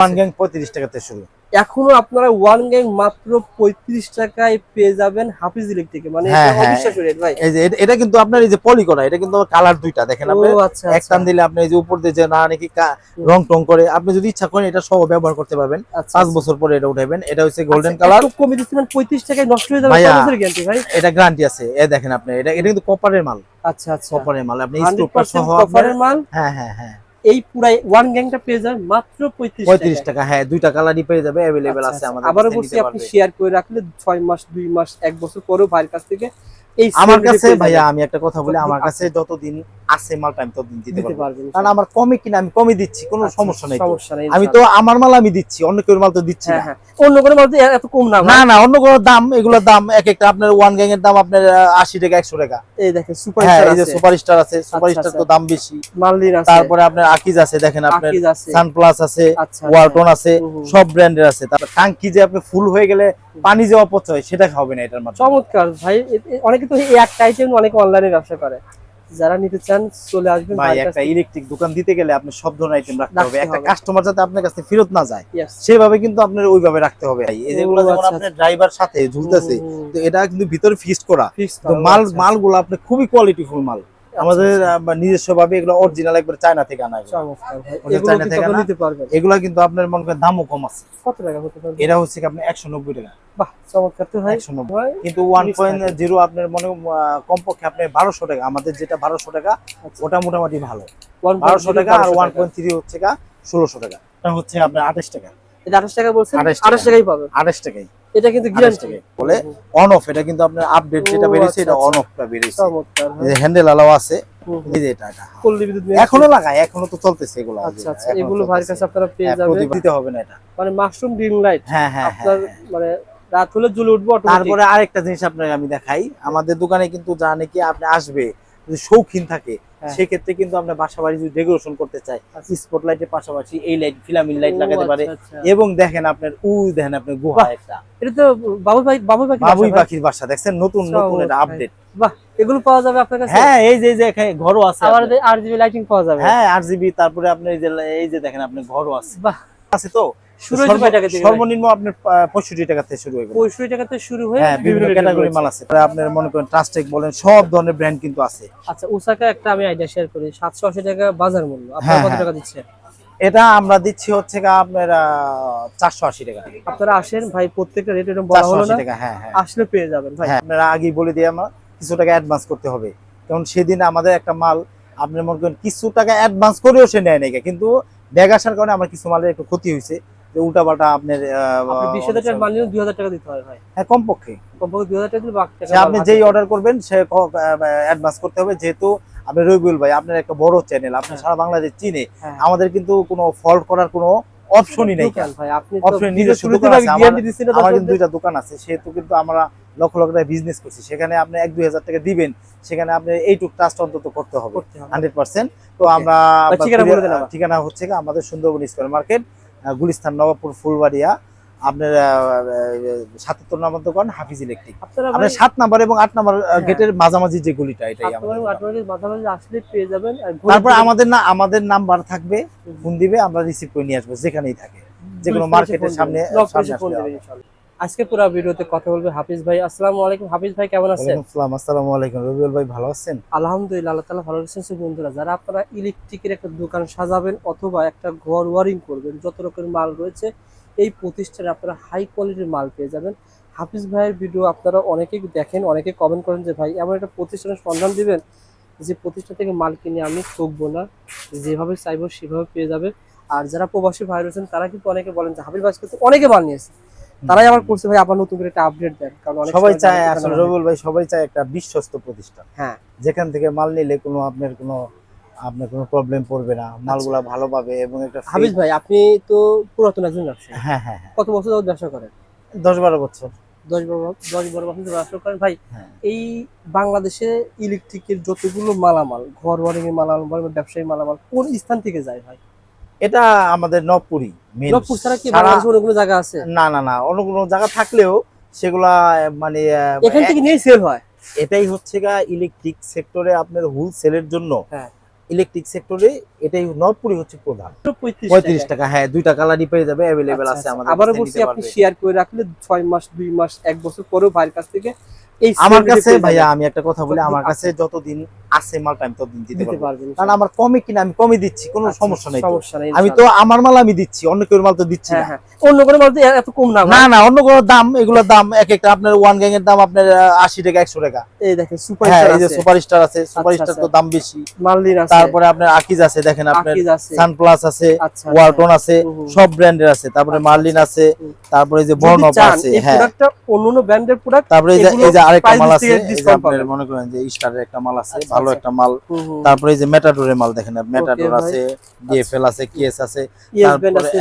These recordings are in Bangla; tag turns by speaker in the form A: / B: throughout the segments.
A: ওয়ান গ্যাং পঁয়ত্রিশ টাকাতে শুরু।
B: এখনও আপনারা ওয়ান গ্যাং মাত্র পঁয়ত্রিশ টাকায় পেয়ে যাবেন হাফিজ ইলেকট্রিকে। মানে
A: হ্যাঁ,
B: এটা
A: হ্যাঁ।
B: অবিশ্বাস্য রেট ভাই।
A: এই যে এটা- এটা কিন্তু আপনার এই যে পলি করা এটা কিন্তু কালার দুইটা। দেখেন আপনি
B: আচ্ছা
A: এক টান দিলে আপনি এই যে উপর দিয়ে যে না নাকি রং টং করে আপনি যদি ইচ্ছা করেন এটা সহ ব্যবহার করতে পারবেন।
B: আচ্ছা
A: পাঁচ বছর পরে এটা উঠাবেন। এটা হচ্ছে গোল্ডেন
B: আচ্ছা,
A: কালার
B: কমে দিচ্ছেন পঁয়ত্রিশ টাকায় নষ্ট হয়ে যাবে ভাই।
A: এটা গ্যারান্টি আছে। এ দেখেন আপনি এটা এটা কিন্তু কপারের মাল।
B: আচ্ছা আচ্ছা।
A: কপারের মাল। আপনি সহ
B: কপারের মাল?
A: হ্যাঁ হ্যাঁ হ্যাঁ।
B: এই পুরাই ওয়ান গ্যাংটা পেয়ে যাবেন মাত্র পঁয়ত্রিশ
A: টাকা হ্যাঁ দুইটা কালারই পেয়ে যাবে অ্যাভেলেবেল আছে আমাদের
B: আবার আবারও বলছি আপনি শেয়ার করে রাখলে ছয় মাস দুই মাস এক বছর পরেও ভাইয়ের কাছ থেকে
A: আমার কাছে ভাইয়া আমি একটা কথা বলি আমার কাছে যতদিন আছে মালটা আমি ততদিন দিতে পারব। কারণ আমার কমে কিনা আমি কমে দিচ্ছি কোনো
B: আচ্ছা,
A: সমস্যা নেই আমি তো আমার মাল আমি দিচ্ছি অন্য কেউ মাল তো দিচ্ছি
B: হ্যাঁ
A: না।
B: হ্যাঁ অন্য কোনো মাল তো এত কম না
A: না না অন্য কোনো দাম এগুলোর দাম এক একটা আপনার ওয়ান গ্যাং এর দাম আপনার আহ, আশি টাকা একশো টাকা।
B: এই দেখেন সুপার
A: হ্যাঁ
B: স্টার
A: এই যে
B: আছে।
A: সুপার স্টার আছে সুপার
B: আচ্ছা,
A: স্টার তো
B: আচ্ছা।
A: দাম বেশি।
B: মালদিন আছে।
A: তারপরে আপনার আকিজ আছে দেখেন আপনার সানপ্লাস আছে।
B: আচ্ছা
A: ওয়ালটন আছে। সব ব্র্যান্ডের আছে। তারপর টাঙ্কি যে আপনি ফুল হয়ে গেলে পানি যে অপচয় সেটা হবে না এটার মাধ্যমে।
B: চমৎকার ভাই অনেকে তো এই একটা আইটেম অনেকে অনলাইনে ব্যবসা করে। যারা নিতে চান চলে আসবেন
A: ভাই একটা ইলেকট্রিক দোকান দিতে গেলে আপনি সব ধরনের আইটেম রাখতে হবে। একটা কাস্টমার যাতে আপনার কাছে ফেরত না যায় সেভাবে কিন্তু আপনার ওইভাবে রাখতে হবে। এই যেগুলো যেমন
B: আচ্ছা,
A: আপনার ড্রাইভার সাথে ঝুলতেছে তো এটা কিন্তু ভিতরে ফিক্সড করা। তো মাল
B: আচ্ছা,
A: মালগুলো আপনি খুবই কোয়ালিটিফুল মাল।
B: আচ্ছা,
A: আমাদের
B: আচ্ছা,
A: নিজস্ব ভাবে এগুলো অরিজিনাল একবার চায়না থেকে আনা এগুলো। চায়না
B: কিন্তু
A: থেকে
B: নিতে পারবেন।
A: এগুলা কিন্তু আপনার মনে করেন দামও কম আছে।
B: কত টাকা হতে পারবে
A: এটা হচ্ছে কি আপনার একশো নব্বই টাকা।
B: বাহ চমৎকার তো ভাই।
A: একশো নব্বই। কিন্তু ওয়ান পয়েন্ট জিরো আপনার মনে কমপক্ষে আপনি বারোশো টাকা। আমাদের যেটা বারোশো টাকা
B: আচ্ছা।
A: ওটা মোটামুটি ভালো। বারোশো টাকা আর ওয়ান পয়েন্ট থ্রি হচ্ছে ষোলোশো টাকা। এটা হচ্ছে আপনার আঠাশ টাকা।
B: 28 টাকা বলছেন?
A: 28 টাকা।
B: 28 টাকাই
A: আঠাশ টাকাই।
B: এটা কিন্তু গ্যারান্টি
A: বলে অন অফ এটা কিন্তু আপনার আপডেট যেটা বেরিয়েছে
B: আচ্ছা,
A: এটা
B: আচ্ছা।
A: অন অফটা বেরিয়েছে। এই হ্যান্ডেল আলাও আছে। এই যে এটা
B: বিদ্যুৎ
A: এখনও লাগায় এখনও তো চলতেছে এগুলো।
B: আচ্ছা আচ্ছা এগুলো ভাইয়ের কাছে আপনারা পেয়ে
A: হ্যাঁ,
B: যাবেন।
A: দিতে হবে না এটা।
B: মানে মাশরুম ডিম লাইট
A: হ্যাঁ হ্যাঁ হ্যাঁ,
B: আপনার
A: হ্যাঁ।
B: মানে রাত হলে জ্বলে উঠবো অটোমেটিক
A: তারপরে আরেকটা জিনিস আপনাকে আমি দেখাই। আমাদের দোকানে কিন্তু যা নাকি আপনি আসবে যদি শৌখিন থাকে
B: হ্যাঁ।
A: সেক্ষেত্রে কিন্তু আমরা বাসা বাড়ি যদি ডেকোরেশন করতে চাই
B: আচ্ছা।
A: স্পট লাইটের পাশাপাশি এই লাইট ফিলামিন লাইট লাগাতে পারে।
B: আচ্ছা,
A: এবং দেখেন আপনার উ দেখেন আপনার গুহা। একটা
B: এটা তো বাবুই ভাই বাবুই পাখি
A: বাবুই পাখির বাসা দেখছেন? নতুন নতুন এটা আপডেট
B: বাহ এগুলো পাওয়া যাবে আপনার কাছে?
A: হ্যাঁ এই যে এই যে এখানে ঘরও আছে
B: আবার লাইটিং পাওয়া যাবে।
A: হ্যাঁ তারপরে আপনার এই যে এই যে দেখেন আপনার ঘরও আছে।
B: বাহ।
A: আছে তো?
B: টাকা?
A: সর্বনিম্ন আপনার পঁয়ষট্টি টাকা থেকে শুরু
B: পঁয়ষট্টি টাকাতে শুরু হয়ে
A: বিভিন্ন ক্যাটাগরি মাল আছে। আপনার মনে করেন ট্রাস্টেক বলেন সব ধরনের ব্র্যান্ড কিন্তু আছে।
B: আচ্ছা ওসাকা একটা আমি আইডিয়া শেয়ার করি। সাতশো আশি টাকা বাজার মূল্য। আপনারা
A: হ্যাঁ,
B: কত
A: হ্যাঁ।
B: টাকা
A: এটা আমরা দিচ্ছি হচ্ছে আপনার চারশো আশি টাকা।
B: আপনারা আসেন ভাই প্রত্যেকটা রেট এরকম বলা হলো না।
A: হ্যাঁ হ্যাঁ।
B: আসলে পেয়ে যাবেন ভাই।
A: আপনারা আগেই বলে দিয়ে আমার কিছু টাকা অ্যাডভান্স করতে হবে। কারণ সেদিন আমাদের একটা মাল আপনি মনে করেন কিছু টাকা অ্যাডভান্স করেও সে নেয় নাকি কিন্তু ব্যাগ আসার কারণে আমার কিছু মালের একটু ক্ষতি হয়েছে যে উল্টা পাল্টা আপনার
B: বিশ হাজার টাকার মাল নিলে দুই হাজার টাকা দিতে হয় ভাই।
A: হ্যাঁ কমপক্ষে।
B: কমপক্ষে দুই হাজার টাকা দিলে বাকি টাকা
A: আপনি যেই অর্ডার করবেন সে অ্যাডভান্স করতে হবে। যেহেতু আপনি রবিউল ভাই আপনার একটা বড় চ্যানেল আপনি
B: হ্যাঁ।
A: সারা বাংলাদেশ চিনে
B: হ্যাঁ।
A: আমাদের কিন্তু কোনো ফল্ট করার কোনো অপশনই নেই।
B: ভাই আপনি তো
A: নিজস্ব দোকান আছে, আমার- কিন্তু দুইটা দোকান আছে। সেহেতু কিন্তু আমরা লক্ষ লক্ষ টাকা বিজনেস করছি। সেখানে আপনি এক দুই হাজার টাকা দিবেন সেখানে আপনি এইটুক ট্রাস্ট অন্তত করতে হবে। হান্ড্রেড পার্সেন্ট তো আমরা
B: ঠিকানা
A: হচ্ছে আমাদের সুন্দরবন স্কোয়ার মার্কেট গুলিস্তান নবাবপুর ফুলবাড়িয়া আপনার সাতাত্তর নম্বর দোকান হাফিজ ইলেকট্রিক।
B: আপনারা
A: সাত নাম্বার এবং আট নাম্বার
B: হ্যাঁ।
A: গেটের মাঝামাঝি যে গুলিটা এটাই তারপর আমাদের না আমাদের নাম্বার থাকবে ফোন দিবে আমরা রিসিভ করে নিয়ে আসব যেখানেই থাকে। যে কোনো মার্কেটের সামনে
B: আজকে পুরো ভিডিওতে কথা বলবে হাফিজ ভাই। আসসালামু আলাইকুম। হাফিজ ভাই কেমন আছেন?
A: ওয়ালাইকুম আসসালাম। আসসালামু আলাইকুম। রবিউল ভাই ভালো আছেন?
B: আলহামদুলিল্লাহ আল্লাহ তালা ভালো সব বন্ধুরা যারা আপনারা ইলেকট্রিকের একটা দোকান সাজাবেন অথবা একটা ঘর ওয়ারিং করবেন যত রকমের মাল রয়েছে এই প্রতিষ্ঠানে আপনারা হাই কোয়ালিটির মাল পেয়ে যাবেন। হাফিজ ভাইয়ের ভিডিও আপনারা অনেকেই দেখেন অনেকে কমেন্ট করেন যে ভাই এমন একটা প্রতিষ্ঠানের সন্ধান দিবেন যে প্রতিষ্ঠান থেকে মাল কিনে আমি ঠকবো না। যেভাবে চাইব সেভাবে পেয়ে যাবে। আর যারা প্রবাসী ভাই রয়েছেন তারা কিন্তু অনেকে বলেন যে হাফিজ ভাই কিন্তু অনেকে মাল নিয়েছে তারাই আবার করছে ভাই আবার নতুন করে একটা আপডেট দেন কারণ
A: সবাই চায় আসলে রবিউল ভাই সবাই চায় একটা বিশ্বস্ত প্রতিষ্ঠান।
B: হ্যাঁ।
A: যেখান থেকে মাল নিলে কোনো আপনার কোনো আপনার কোনো প্রবলেম পড়বে না। মালগুলা ভালো পাবে এবং একটা
B: আচ্ছা। হাফিজ ভাই আপনি তো পুরাতন একজন ব্যবসায়ী।
A: হ্যাঁ হ্যাঁ হ্যাঁ।
B: কত বছর যাবত ব্যবসা করেন?
A: দশ বারো বছর।
B: দশ বারো দশ বারো বছর ধরে ব্যবসা করেন। ভাই
A: হ্যাঁ।
B: এই বাংলাদেশে ইলেকট্রিকের যতগুলো মালামাল ঘর ওয়ারিং এর মালামাল ব্যবসায়ী মালামাল কোন স্থান থেকে যায় ভাই?
A: এটা আমাদের নবপুরি
B: নবপুর ছাড়া কি
A: সারা-
B: অন্য কোনো জায়গা আছে?
A: না না না অন্য কোনো জায়গা থাকলেও সেগুলা মানে
B: এখান থেকে নিয়ে সেল হয়?
A: এটাই হচ্ছে গা ইলেকট্রিক সেক্টরে আপনার হোলসেলের জন্য।
B: হ্যাঁ।
A: ইলেকট্রিক সেক্টরে এটাই নবপুরি হচ্ছে প্রধান।
B: পঁয়ত্রিশ
A: টাকা হ্যাঁ দুইটা কালারই পেয়ে যাবে অ্যাভেলেবেল আছে আমাদের
B: আবারও
A: কাছে
B: বলছি আপনি শেয়ার করে রাখলে ছয় মাস দুই মাস এক বছর পরেও ভাইয়ের কাছ থেকে এই
A: আমার কাছে ভাইয়া আমি একটা কথা বলি আমার কাছে যতদিন আছে মালটা আমি ততদিন দিতে পারব। কারণ আমার কমে কিনা আমি কমে দিচ্ছি কোনো
B: আচ্ছা,
A: সমস্যা নেই আমি তো আমার মাল আমি দিচ্ছি অন্য কেউ মাল তো দিচ্ছি
B: হ্যাঁ
A: না।
B: হ্যাঁ অন্য কোনো মাল তো এত কম না
A: না না অন্য কোনো দাম এগুলোর দাম এক একটা আপনার ওয়ান গ্যাং এর দাম আপনার আশি টাকা একশো টাকা।
B: এই দেখেন সুপার
A: হ্যাঁ এই যে
B: আছে।
A: সুপার স্টার আছে সুপার স্টার তো
B: আচ্ছা।
A: দাম বেশি। তারপরে আপনার আকিজ আছে দেখেন আপনার
B: আকিজ আছে।
A: সানপ্লাস আছে
B: আচ্ছা
A: ওয়ালটন আছে। সব ব্র্যান্ডের আছে। তারপরে
B: আচ্ছা,
A: মার্লিন আছে তারপরে যে
B: চান
A: আছে হ্যাঁ।
B: অন্য অন্য ব্র্যান্ডের প্রোডাক্ট
A: তারপরে এই যে আরেকটা মাল আছে। মনে করেন যে স্টারের একটা মাল আছে
B: আচ্ছা,
A: ভালো
B: আচ্ছা।
A: একটা মাল। তারপরে যে মেটাডোরের মাল দেখেন মেটাডোর আছে ডিএফএল আছে কেএস আছে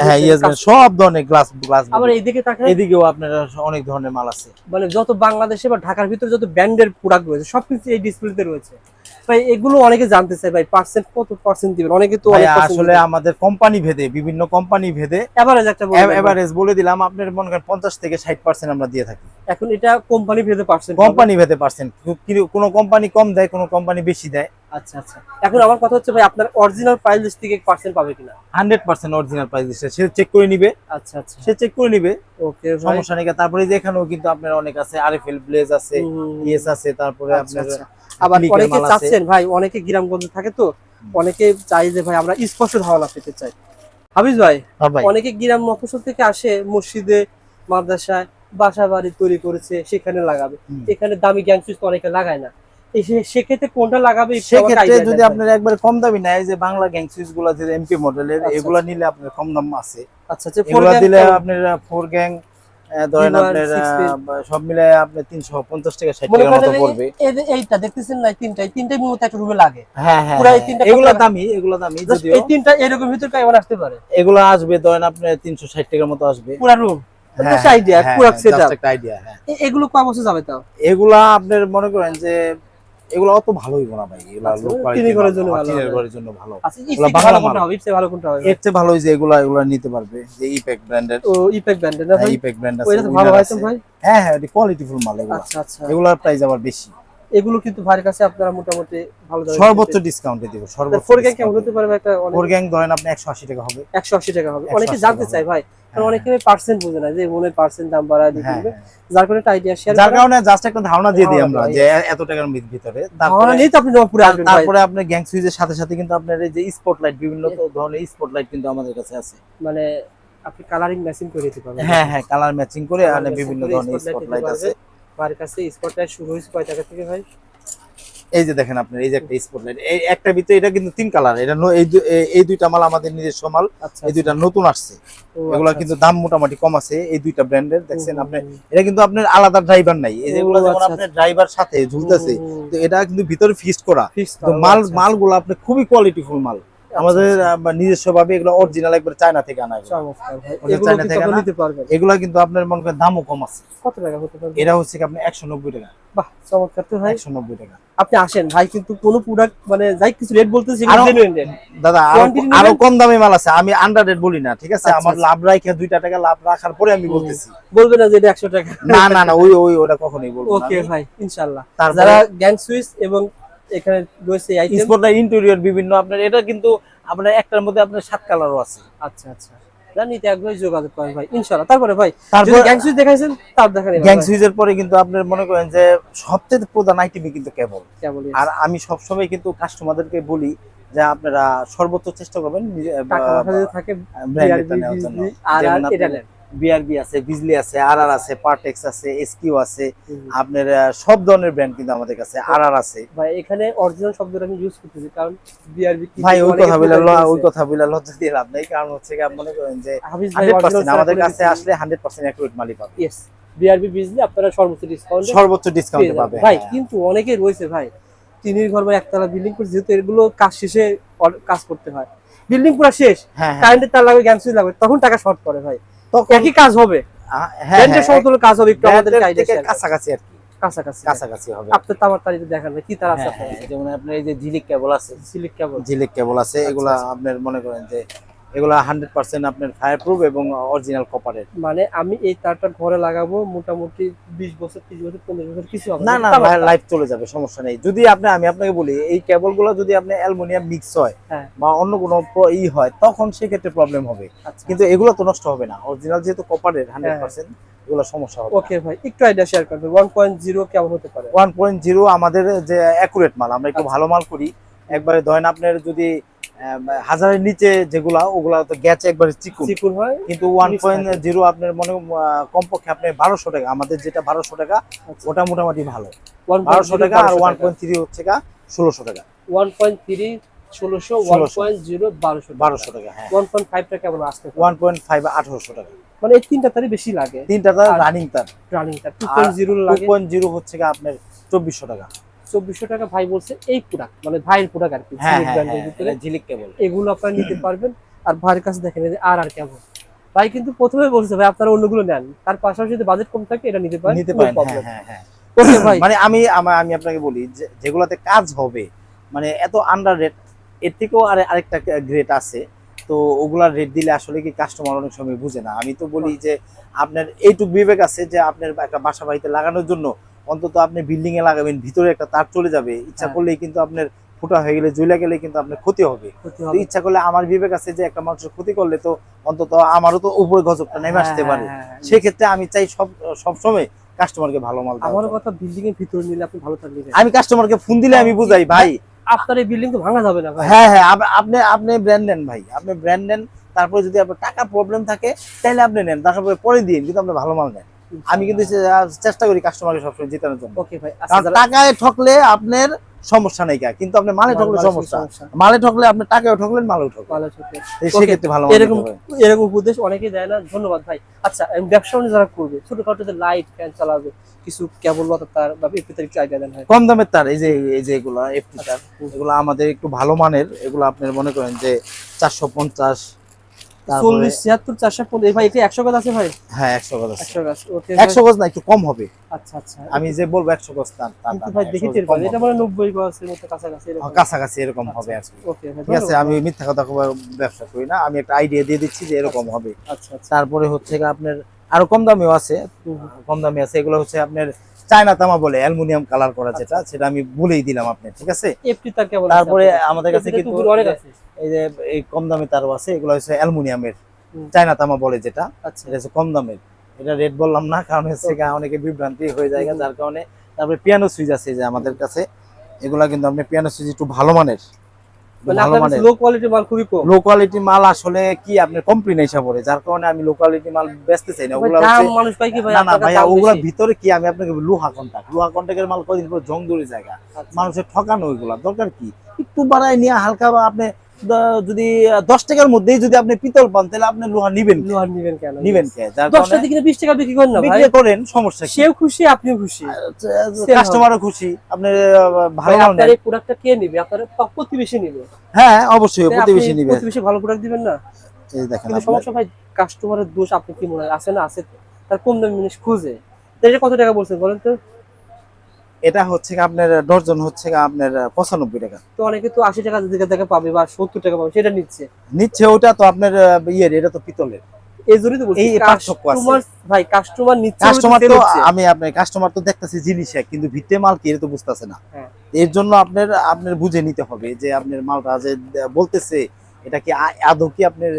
A: হ্যাঁ ইয়েস সব ধরনের গ্লাস গ্লাস
B: আবার এইদিকে তাকান
A: এদিকেও আপনার অনেক ধরনের মাল আছে।
B: মানে যত বাংলাদেশে বা ঢাকার ভিতরে যত ব্যান্ডের প্রোডাক্ট রয়েছে সবকিছু এই ডিসপ্লেতে রয়েছে। ভাই এগুলো অনেকে জানতে চায় ভাই পার্সেন্ট কত পার্সেন্ট দিবেন? অনেকে তো
A: আসলে আমাদের কোম্পানি ভেদে বিভিন্ন কোম্পানি ভেদে
B: এভারেজ একটা।
A: এভারেজ বলে দিলাম আপনার মনে করেন পঞ্চাশ থেকে ষাট পার্সেন্ট আমরা দিয়ে থাকি।
B: এখন এটা কোম্পানি ভেদে পার্সেন্ট
A: কোম্পানি ভেদে পার্সেন্ট কোনো কোম্পানি কম দেয় কোনো কোম্পানি বেশি দেয়।
B: আচ্ছা আচ্ছা। এখন আমার কথা হচ্ছে ভাই আপনার অরিজিনাল প্রাইস লিস্ট থেকে পার্সেন্ট পাবে কিনা?
A: অরিজিনাল প্রাইস সে চেক করে নিবে।
B: আচ্ছা আচ্ছা।
A: সে চেক করে নিবে।
B: ওকে
A: সমস্যা নেই তারপরে যে এখানেও কিন্তু আপনার অনেক আছে আরএফএল ব্লেজ আছে
B: হুম, হুম, হুম।
A: ইএস আছে তারপরে
B: আচ্ছা,
A: আপনার
B: আচ্ছা। আবার অনেকে
A: মাল আছে।
B: চাচ্ছেন ভাই অনেকে গ্রামগঞ্জে থাকে তো অনেকে চাই যে ভাই আমরা স্পষ্ট ধারণা পেতে চাই। হাবিজ ভাই
A: হ্যাঁ
B: অনেকে গ্রাম মফস্বল থেকে আসে মসজিদে মাদ্রাসায় বাসা বাড়ি তৈরি করেছে সেখানে লাগাবে। এখানে দামি গ্যাং সুইচ তো অনেকে লাগায় না। সেক্ষেত্রে কোনটা লাগাবে
A: সেক্ষেত্রে যদি আপনার একবার কম দামি নেয় যে বাংলা গ্যাং সুইচগুলা যে এমপি মডেলের
B: আচ্ছা,
A: এগুলা নিলে আপনার কম দাম আছে।
B: আচ্ছা আচ্ছা
A: এগুলা দিলে আপনার ফোর গ্যাং ধরেন আপনার
B: six
A: আহ,
B: pin।
A: সব মিলে আপনার তিনশো পঞ্চাশ টাকা ষাট টাকার মতো পড়বে।
B: এইটা দেখতেছেন না এই তিনটা এই তিনটাই মূলত একটা রুমে লাগে।
A: হ্যাঁ হ্যাঁ হ্যাঁ,
B: তিনটা
A: এগুলা দামি এগুলা দামি
B: এই তিনটা এরকম ভিতরে কেমন আসতে পারে।
A: এগুলা আসবে ধরেন আপনার তিনশো ষাট টাকার মতো আসবে।
B: পুরা রুম আইডিয়া
A: হ্যাঁ,
B: পুরা। এগুলো কয় বছর যাবে তাও?
A: এগুলা আপনার মনে করেন যে এগুলা অত ভালো হইব না ভাই এগুলো
B: আচ্ছা, ঘরের জন্য ভালো
A: ঘরের জন্য ভালো।
B: আচ্ছা
A: বাংলা
B: কোনটা হবে ইপসে ভালো কোনটা হবে?
A: এর চেয়ে ভালো যে এগুলা এগুলা নিতে পারবে যে ইপেক ব্র্যান্ডের
B: ও ইপেক ব্র্যান্ডের না ভাই?
A: ইপেক ব্র্যান্ড আছে
B: ভালো হয় তো ভাই?
A: হ্যাঁ হ্যাঁ কোয়ালিটিফুল মাল এগুলো।
B: আচ্ছা আচ্ছা।
A: এগুলোর প্রাইস আবার বেশি।
B: এগুলো কিন্তু ভাইয়ের কাছে আপনারা মোটামুটি ভালো দামে
A: সর্বোচ্চ ডিসকাউন্টে দিব সর্বোচ্চ
B: ফোর গ্যাং কেমন হতে পারবে একটা
A: ফোর গ্যাং ধরেন আপনি একশো আশি টাকা হবে।
B: একশো আশি টাকা হবে। অনেকে জানতে চায় ভাই। কারণ
A: হ্যাঁ,
B: অনেকে পার্সেন্ট বোঝে না যে মনে পার্সেন্ট দাম বাড়ায় দিতে
A: হ্যাঁ
B: হবে।
A: হ্যাঁ।
B: যার কারণে একটা আইডিয়া শেয়ার
A: যার কারণে জাস্ট একটা ধারণা দিয়ে দিই আমরা যে এত টাকার ভিত- ভিতরে।
B: ধারণা তো আপনি আসবেন
A: তারপরে আপনার গ্যাং সুইচের সাথে সাথে কিন্তু আপনার এই যে স্পটলাইট বিভিন্ন ধরনের স্পটলাইট কিন্তু আমাদের কাছে আছে।
B: মানে আপনি কালারিং ম্যাচিং করে দিতে পারবেন।
A: হ্যাঁ হ্যাঁ কালার ম্যাচিং করে আর বিভিন্ন ধরনের স্পটলাইট আছে।
B: ভাইয়ের কাছে স্পটলাইট শুরু হয়েছে কয় টাকা থেকে ভাই?
A: এই যে দেখেন আপনার এই যে একটা স্পটলাইট এই একটা ভিতরে এটা কিন্তু তিন কালার এটা এই দুইটা মাল আমাদের নিজস্ব মাল
B: আচ্ছা
A: এই দুইটা নতুন আসছে। এগুলা
B: আচ্ছা,
A: কিন্তু দাম মোটামুটি কম আছে এই দুইটা ব্র্যান্ডের
B: আচ্ছা।
A: দেখছেন আপনি এটা কিন্তু আপনার আলাদা ড্রাইভার নাই। এই যেগুলো যেমন
B: আচ্ছা,
A: আপনার ড্রাইভার সাথে ঝুলতেছে তো এটা কিন্তু ভিতরে ফিক্সড করা। তো মাল
B: আচ্ছা,
A: মালগুলো আপনি খুবই কোয়ালিটিফুল মাল। আমাদের নিজস্ব ভাবে এগুলো অরিজিনাল একবার চায়না থেকে আনা এগুলো। চায়না
B: কিন্তু
A: থেকে
B: নিতে পারবেন।
A: এগুলা কিন্তু আপনার মনে করেন দামও কম আছে।
B: কত টাকা হতে পারবে?
A: এটা হচ্ছে আপনি একশো নব্বই টাকা।
B: বাহ চমৎকার তো ভাই।
A: একশো নব্বই টাকা।
B: আপনি আসেন ভাই কিন্তু কোনো প্রোডাক্ট মানে যাই কিছু রেট বলতেছি
A: দাদা আরও কম দামে মাল আছে। আমি আন্ডার রেট বলি না ঠিক আছে?
B: আচ্ছা,
A: আমার
B: আচ্ছা।
A: লাভ রাখে দুইটা টাকা লাভ রাখার পরে আমি বলতেছি।
B: বলবে না যে এটা একশো টাকা।
A: না না না ওই ওই ওটা কখনোই বলব
B: ওকে ভাই ইনশাল্লাহ। যারা গ্যাং সুইচ এবং এখানে রয়েছে
A: ইন্টেরিয়র বিভিন্ন আপনার এটা কিন্তু আপনার একটার মধ্যে আপনার সাত কালারও আছে।
B: আচ্ছা আচ্ছা। জানি একবার যোগাযোগ করেন ভাই ইনশাল্লাহ তারপরে ভাই
A: তারপর
B: গ্যাং সুইচ দেখাইছেন তার দেখান
A: গ্যাং সুইচের পরে কিন্তু আপনার মনে করেন যে সবচেয়ে প্রধান আইটেমই কিন্তু কেবল আর আমি সবসময় কিন্তু কাস্টমারদেরকে বলি যে আপনারা সর্বোচ্চ চেষ্টা করবেন
B: থাকে আর আর এটা নেন।
A: বিআরবি আছে বিজলি আছে আর আর আছে পার্টেক্স আছে এসকিউ আছে আপনার সব ধরনের ব্র্যান্ড কিন্তু আমাদের কাছে আর আর আছে।
B: ভাই এখানে অরিজিনাল শব্দটা আমি ইউজ করতেছি কারণ বিআরবি
A: ভাই ওই কথা বলে ওই কথা বলে লজ্জা দিয়ে লাভ নাই কারণ হচ্ছে কি আপনি মনে করেন যে
B: হাফিজ ভাই
A: হান্ড্রেড পার্সেন্ট আমাদের কাছে আসলে হান্ড্রেড পার্সেন্ট অ্যাকুরেট মালই পাবে।
B: ইয়েস বিআরবি বিজলি আপনারা সর্বোচ্চ ডিসকাউন্ট
A: সর্বোচ্চ ডিসকাউন্টে পাবে
B: ভাই
A: হ্যাঁ।
B: কিন্তু অনেকে রয়েছে ভাই টিনের ঘর বা একতলা বিল্ডিং করে যেহেতু এগুলো কাজ শেষে কাজ করতে হয়। বিল্ডিং পুরো শেষ
A: হ্যাঁ হ্যাঁ।
B: কারেন্টের তার লাগবে গ্যাস লাগবে তখন টাকা শর্ট করে ভাই।
A: তখন
B: একই কাজ হবে।
A: হ্যাঁ হ্যাঁ,
B: কাজ হবে একটু আমাদের
A: কাছাকাছি আর কি।
B: কাছাকাছি।
A: কাছাকাছি হবে।
B: আপনার তামার তারিখে দেখান কি তার আছে
A: হ্যাঁ, হ্যাঁ, যেমন আপনার এই যে ঝিলিক কেবল আছে।
B: সিলিক কেবল।
A: ঝিলিক কেবল আছে
B: আচ্ছা,
A: এগুলা
B: আচ্ছা।
A: আপনার মনে করেন যে এগুলো হান্ড্রেড পার্সেন্ট আপনার ফায়ার প্রুফ এবং অরিজিনাল কপারের
B: মানে আমি এই তারটা ঘরে লাগাবো মোটামুটি বিশ বছর ত্রিশ বছর পঞ্চাশ বছর কিছু হবে
A: না। না লাইফ চলে যাবে সমস্যা নেই। যদি আপনি আমি আপনাকে বলি এই যদি আপনি অ্যালুমিনিয়াম মিক্স হয়
B: হ্যাঁ।
A: বা অন্য কোনো ই হয় তখন সেক্ষেত্রে প্রবলেম হবে।
B: আচ্ছা।
A: কিন্তু এগুলো তো নষ্ট হবে না। অরিজিনাল যেহেতু কপারের হান্ড্রেড পার্সেন্ট এগুলো সমস্যা হবে
B: ওকে ভাই একটু আইডিয়া শেয়ার জিরো কেমন হতে পারে?
A: ওয়ান পয়েন্ট জিরো আমাদের যে অ্যাকুরেট মাল আমরা একটু
B: আচ্ছা।
A: ভালো মাল করি। একবারে ধরেন আপনার যদি হাজারের নিচে যেগুলা ওগুলা তো গেছে একবারে চিকুন।
B: চিকুন হয়।
A: কিন্তু ওয়ান পয়েন্ট জিরো আপনার মনে কমপক্ষে আপনি বারোশো টাকা আমাদের যেটা বারোশো টাকা
B: আচ্ছা।
A: ওটা মোটামুটি ভালো। বারোশো টাকা আর ওয়ান পয়েন্ট থ্রি হচ্ছে গা ষোলোশো টাকা।
B: ওয়ান পয়েন্ট থ্রি ষোলোশো ওয়ান পয়েন্ট জিরো বারোশো
A: বারোশো টাকা হ্যাঁ।
B: ওয়ান পয়েন্ট ফাইভটা কেমন আসতে
A: ওয়ান পয়েন্ট ফাইভ আঠারোশো টাকা।
B: মানে এই তিনটা তারই বেশি লাগে।
A: তিনটা তার রানিং তার।
B: রানিংটা টু পয়েন্ট জিরো লাগে।
A: পয়েন্ট জিরো হচ্ছে আপনার চব্বিশশো টাকা।
B: চব্বিশশো টাকা ভাই বলছে এই প্রোডাক্ট মানে ভাইয়ের প্রোডাক্ট আর কি
A: হ্যাঁ হ্যাঁ হ্যাঁ ঝিলিক কেবল
B: এগুলো আপনারা নিতে পারবেন। আর ভাইয়ের কাছে দেখেন আর আর কেমন ভাই কিন্তু প্রথমে বলছে ভাই আপনারা অন্যগুলো নেন। তার পাশাপাশি যদি বাজেট কম থাকে এটা নিতে পারেন
A: নিতে মানে আমি আমি আপনাকে বলি যেগুলাতে কাজ হবে মানে এত আন্ডার রেট এর থেকেও আর আরেকটা গ্রেড আছে। তো ওগুলার রেট দিলে আসলে কি কাস্টমার অনেক সময় বুঝে না। আমি তো বলি যে আপনার এইটুক বিবেক আছে যে আপনার একটা বাসা বাড়িতে লাগানোর জন্য অন্তত আপনি বিল্ডিং এ লাগাবেন ভিতরে একটা তার চলে যাবে ইচ্ছা
B: হ্যাঁ।
A: করলেই কিন্তু আপনার ফুটা হয়ে গেলে জ্বলে গেলে কিন্তু আপনার ক্ষতি হবে। তো ইচ্ছা করলে আমার বিবেক আছে যে একটা মানুষের ক্ষতি করলে তো অন্তত আমারও তো উপরে গজবটা নেমে আসতে
B: হ্যাঁ,
A: পারে।
B: হ্যাঁ, হ্যাঁ।
A: সেক্ষেত্রে আমি চাই সব সব সময় কাস্টমারকে ভালো মাল
B: আমার কথা বিল্ডিং এর ভিতরে নিলে আপনি ভালো থাকবেন।
A: আমি কাস্টমারকে ফোন দিলে আমি বুঝাই ভাই।
B: আপনার এই বিল্ডিং তো ভাঙা যাবে না
A: হ্যাঁ হ্যাঁ আপনি আপনি ব্র্যান্ড নেন ভাই। আপনি ব্র্যান্ড নেন তারপরে যদি আপনার টাকা প্রবলেম থাকে তাহলে আপনি নেন তারপরে পরে দিন কিন্তু আপনি ভালো মাল নেন। আমি কিন্তু চেষ্টা করি কাস্টমারকে সবসময় জেতানোর জন্য।
B: ওকে ভাই আচ্ছা
A: টাকায় ঠকলে আপনার সমস্যা নাই কা কিন্তু আপনি মালে ঠকলে সমস্যা। মালে ঠকলে আপনি টাকায় ঠকলেন মালেও ঠকলেন। সেক্ষেত্রে ভালো
B: এরকম এরকম উপদেশ অনেকেই দেয় না ধন্যবাদ ভাই। আচ্ছা ব্যবসা যারা করবে ছোটখাটো যে লাইট ফ্যান চালাবে কিছু কেবল তার বা এপিতে একটু আইডিয়া দেন
A: কম দামের তার এই যে এই যে এগুলা এফটি তার এগুলো আমাদের একটু ভালো মানের এগুলো আপনার মনে করেন যে চারশো পঞ্চাশ
B: চল্লিশ ছিয়াত্তর চারশো পনেরো ভাই এটা একশো গজ আছে ভাই?
A: হ্যাঁ একশো গজ আছে।
B: একশো গজ ওকে
A: একশো গজ না একটু কম হবে।
B: আচ্ছা আচ্ছা।
A: আমি যে বলব একশো গজ তার তার
B: কিন্তু
A: দাম
B: ভাই দেখি
A: 100
B: টের
A: কম
B: পাই এটা মানে নব্বই গজের মতো কাছাকাছি এরকম।
A: কাছাকাছি এরকম হবে ঠিক আছে আমি মিথ্যা কথা ব্যবসা করি না। আমি একটা আইডিয়া দিয়ে দিচ্ছি যে এরকম হবে।
B: আচ্ছা আচ্ছা।
A: তারপরে হচ্ছে আপনার আরও কম দামেও আছে। কম দামে আছে। এগুলো হচ্ছে আপনার চায়না তামা বলে অ্যালুমিনিয়াম কালার করা যেটা সেটা আমি বলেই দিলাম আপনি ঠিক আছে? তারপরে আমাদের কাছে কিন্তু এই যে এই কম দামে তারও আছে এগুলো হচ্ছে অ্যালুমিনিয়ামের চায়না তামা বলে যেটা
B: আচ্ছা।
A: এটা হচ্ছে কম দামের। এটা রেট বললাম না কারণ হচ্ছে অনেকে বিভ্রান্তি হয়ে যায় যার কারণে তারপরে পিয়ানো সুইচ আছে যে আমাদের কাছে এগুলা কিন্তু আপনি পিয়ানো সুইচ একটু ভালো মানের
B: লো কোয়ালিটির মাল খুবই কম।
A: লো কোয়ালিটি মাল আসলে কি আপনার কমপ্লেন এসে পড়ে যার কারণে আমি লো কোয়ালিটি মাল বেচতে চাই না।
B: ভাই,
A: ওগুলা
B: দাম
A: হচ্ছে
B: মানুষ পাই কি ভাই
A: না না
B: আপনার কাছে
A: ওগুলা ভিতরে কি আমি আপনাকে লোহা কন্টাক্ট লোহা কন্টাক্টের মাল কদিন পর জং জায়গা।
B: আচ্ছা।
A: মানুষের ঠকানো ওইগুলা। দরকার কি? একটু বাড়ায় নিয়ে হালকা বা আপনি যদি দশ টাকার মধ্যেই যদি আপনি পিতল পান তাহলে আপনি লোহা নিবেন কি?
B: লোহার নিবেন কেন?
A: নিবেন কে? যার
B: দশ
A: কারণে
B: টাকা বিশ টাকা বিক্রি করেন
A: বিক্রি করেন সমস্যা
B: সেও খুশি আপনিও খুশি।
A: কাস্টমারও খুশি। আপনি ভালো
B: আপনার এই প্রোডাক্টটা কে নিবে? আপনার প্রতিবেশী নিবে।
A: হ্যাঁ অবশ্যই প্রতিবেশী নিবে।
B: প্রতিবেশী ভালো প্রোডাক্ট দিবেন না?
A: এই দেখেন।
B: সমস্যা ভাই কাস্টমারের দোষ আপনি কি মনে আছে না? আছে তার কম দামি জিনিস খুঁজে। কত টাকা বলছেন বলেন তো?
A: এটা হচ্ছে আপনার ডর্জন হচ্ছে আপনার পঁচানব্বই টাকা।
B: তো অনেকে তো আশি টাকা দিকে টাকা পাবে বা সত্তর টাকা পাবে সেটা নিচ্ছে।
A: নিচ্ছে ওটা তো আপনার ইয়ের এটা তো পিতলের।
B: এই জন্যই তো বলছি
A: এই পার্থক্য আছে।
B: কাস্টমার ভাই কাস্টমার নিচ্ছে
A: কাস্টমার তো আমি আপনার কাস্টমার তো দেখতেছি জিনিস কিন্তু ভিত্তে মাল কি এটা তো বুঝতেছে না।
B: হ্যাঁ।
A: এর জন্য আপনার আপনার বুঝে নিতে হবে যে আপনার মালটা যে বলতেছে এটা কি আদৌ কি আপনার